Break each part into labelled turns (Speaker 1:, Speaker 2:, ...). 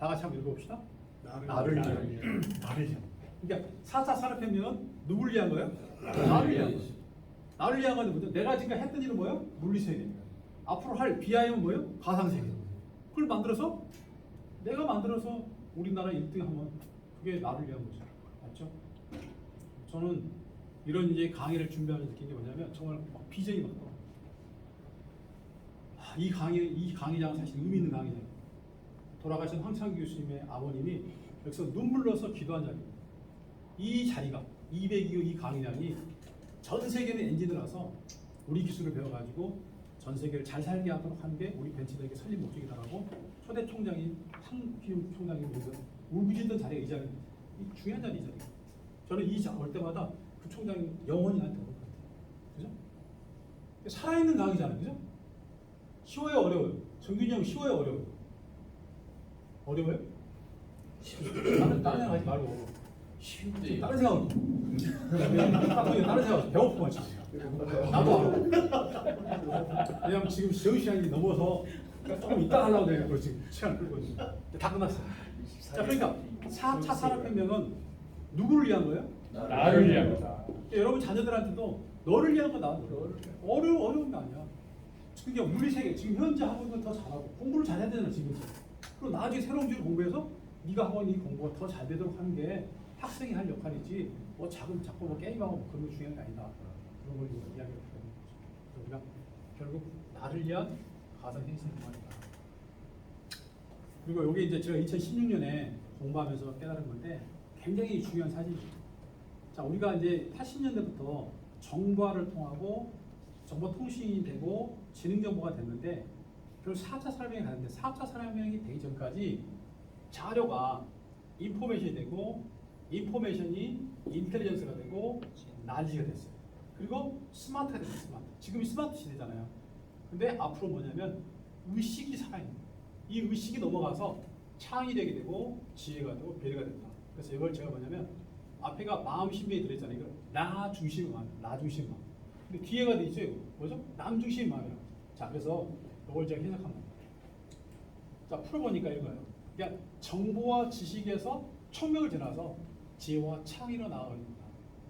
Speaker 1: 다 같이 한번 읽어봅시다.
Speaker 2: 나를
Speaker 1: 나를
Speaker 2: 위하여.
Speaker 1: 나를 위한. 그러니까 4차 산업혁명은 누굴 위한 거예요? 나를 위한 거죠. 나를 위한 건데 뭐죠? 내가 지금 했던 일은 뭐예요? 물리세계입니다. 앞으로 할 비하임은 뭐예요? 가상세계. 그걸 만들어서 내가 만들어서 우리나라 1등 하면 그게 나를 위한 거죠. 맞죠? 저는 이런 이제 강의를 준비하면서 느낀 게 뭐냐면 정말 막 비전이 막. 아, 이 강의 이 강의장은 사실 의미 있는 강의장. 돌아가신 황창기 교수님의 아버님이 여기서 눈물 넣어서 기도한 자리입니다. 이 자리가 202호 이 강의장이 전 세계는 엔진이라서 우리 기술을 배워가지고 전 세계를 잘 살게 하도록 하는 게 우리 벤치들에게 설립 목적이다라고 초대 총장인 상기훈 총장이 울부짖던 자리가 이 자리입니다. 이 중요한 자리 이 자리. 저는 이자올 때마다 그 총장이 영원히 나한테 오를 것 같아요. 그죠? 살아있는 강의잖아요. 그죠? 쉬워요, 어려워요? 정균이 형 쉬워요, 어려워요? 어려워요? 다른 다른 생각 하지 말고
Speaker 3: 쉬운데
Speaker 1: 다른 생각. 다른 생각. 배고프면 지금. 나도 알아. 왜냐면 지금 시험 시간이 넘어서 조금 이따 하려고 내가 지금 시간 끌고 있어. 다 끝났어. 자, 그러니까 4차 산업혁명은 누구를 위한 거예요?
Speaker 2: 나를 위한 거다.
Speaker 1: 여러분 자녀들한테도 너를 위한 거다. 어려 어려운 게 아니야. 그게 물리 세계 지금 현재 하고 있는 거더 잘하고 공부를 잘해야 되잖아 지금. 그리고 나중에 새로운 주를 공부해서 네가 있는 이 공부가 더 잘 되도록 하는 게 학생이 할 역할이지. 뭐 자꾸 자꾸 뭐 게임하고 뭐 그런 거 중요한 게 아니다. 그런 걸 이야기를 하는 거죠. 우리가 결국 나를 위한 가상 행성이 말이다. 그리고 여기 이제 제가 2016년에 공부하면서 깨달은 건데 굉장히 중요한 사실이죠. 자, 우리가 이제 80년대부터 정보화를 통하고 정보통신이 되고 지능정보가 됐는데 결국 4차 산업혁명이 가는데 4차 산업혁명이 되기 전까지 자료가 인포메이션이 되고 인포메이션이 인텔리전스가 되고 날리가 됐어요. 그리고 스마트가 됐어요. 스마트. 지금이 스마트 시대잖아요. 근데 앞으로 뭐냐면 의식이 살아있는. 이 의식이 넘어가서 창이 되게 되고 지혜가 되고 배려가 된다. 그래서 이걸 제가 뭐냐면 앞에가 마음 신비에 들어있잖아요. 이거 나 중심의 마음, 나 중심의 마음. 근데 뒤에가 돼 있죠. 이거. 뭐죠? 남 중심의 마음이라고. 자, 그래서 이걸 제가 해석합니다. 자, 풀어보니까 이거예요. 그러니까 정보와 지식에서 총명을 지나서 지혜와 창의로 나아가는 겁니다.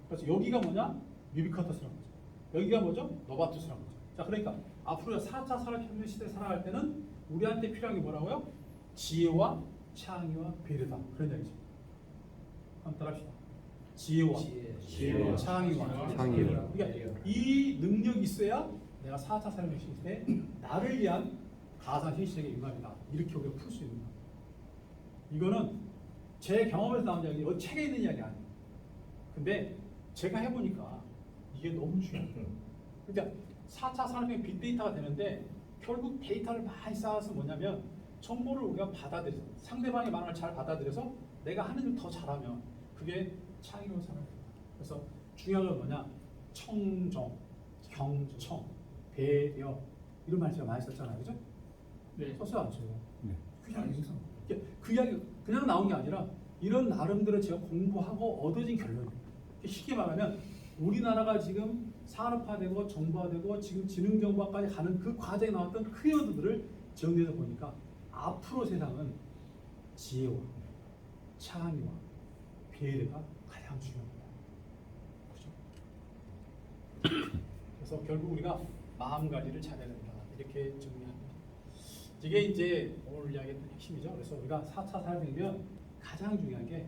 Speaker 1: 그래서 여기가 뭐냐? 유비카터스라는 거죠. 여기가 뭐죠? 노바투스라는 거죠. 자, 그러니까 앞으로 4차 산업혁명 시대에 살아갈 때는 우리한테 필요한 게 뭐라고요? 지혜와 창의와 배려다. 그런 얘기죠. 한번 따라합시다. 지혜와
Speaker 3: 지혜와
Speaker 1: 창의와
Speaker 4: 창의와
Speaker 1: 그러니까 이 능력이 있어야 내가 4차 산업혁명 시대 때 나를 위한 가상 현실의 융합이다. 이렇게 우리가 풀 수 있는 거예요. 이거는 제 경험에서 나온 이야기, 어 책에 있는 이야기 아니에요. 근데 제가 해보니까 이게 너무 중요해요. 그러니까 4차 산업혁명 빅데이터가 되는데 결국 데이터를 많이 쌓아서 뭐냐면 정보를 우리가 받아들여서 상대방의 말을 잘 받아들여서 내가 하는 일 더 잘하면 그게 창의로운 산업입니다. 그래서 중요한 건 뭐냐? 청정, 경청, 배려 이런 말 제가 많이 썼잖아요, 그죠?
Speaker 2: 네.
Speaker 1: 썼어요, 안 써요?
Speaker 4: 네.
Speaker 1: 그냥 여기서 이게 그 이야기 그냥 나온 게 아니라 이런 나름대로 제가 공부하고 얻어진 결론이에요. 쉽게 말하면 우리나라가 지금 산업화되고 정보화되고 지금 지능정보화까지 가는 그 과정에 나왔던 키워드들을 정리해서 보니까 앞으로 세상은 지혜와 창의와 배려가 가장 중요합니다. 그죠? 그래서 결국 우리가 마음 관리를 잘해야 된다. 이렇게 정리합니다. 이게 이제 오늘 이야기했던 핵심이죠. 그래서 우리가 4차 산업이면 가장 중요한 게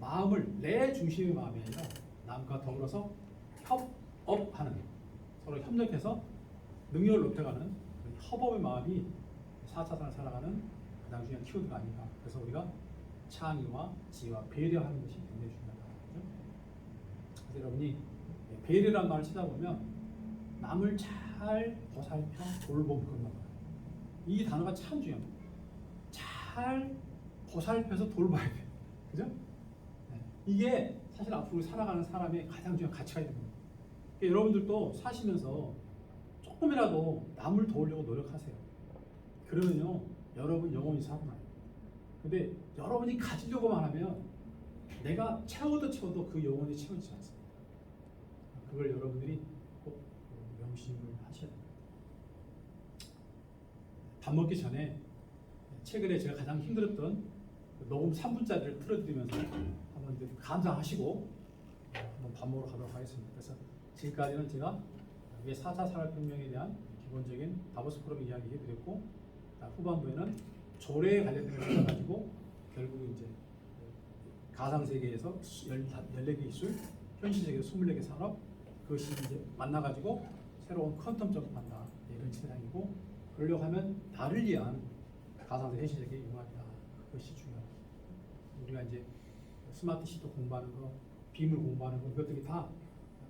Speaker 1: 마음을 내 중심의 마음이 아니라 남과 더불어서 협업하는 서로 협력해서 능력을 높여가는 그 협업의 마음이 4차 산을 살아가는 가장 중요한 키워드가 아닌가. 그래서 우리가 창의와 지혜와 배려하는 것이 굉장히 중요하다. 그죠? 그래서 여러분이 배려란 말을 찾아보면 남을 잘 보살펴 돌봄 그런 말. 이 단어가 참 중요합니다. 잘 보살펴서 돌봐야 돼. 그죠? 네. 이게 사실 앞으로 살아가는 사람의 가장 중요한 가치가 있는 거예요. 그러니까 여러분들도 사시면서 조금이라도 남을 도우려고 노력하세요. 그러면요, 여러분 영원히 살아나요. 근데 여러분이 가지려고만 하면 내가 채워도 채워도 그 영혼이 채워지지 않습니다. 그걸 여러분들이 꼭 명심을 하셔야 됩니다. 밥 먹기 전에 최근에 제가 가장 힘들었던 녹음 3분짜리를 틀어드리면서 한번 감상하시고 한번 밥 먹으러 가도록 하겠습니다. 그래서 지금까지는 제가 왜 4차 산업혁명에 대한 기본적인 다보스 포럼 이야기 해드렸고 자, 후반부에는 조례에 관련된 것을 가지고 결국 이제 가상 세계에서 14개 기술, 현실 세계 24개 산업 그것이 이제 만나가지고 새로운 퀀텀 점프한 그러려고 하면 나를 위한 가상세 현실 세계 융합이다 그것이 중요하다. 우리가 이제 스마트 시도 공부하는 거, 빔을 공부하는 거 이것들이 다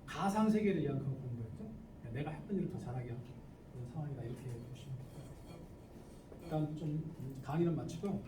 Speaker 1: 가상 세계를 위한 그런 공부였죠. 그러니까 내가 했던 일을 더 잘하게 하는 그런 상황이다 이렇게 보시면 됩니다. 일단 좀 강의는 마치고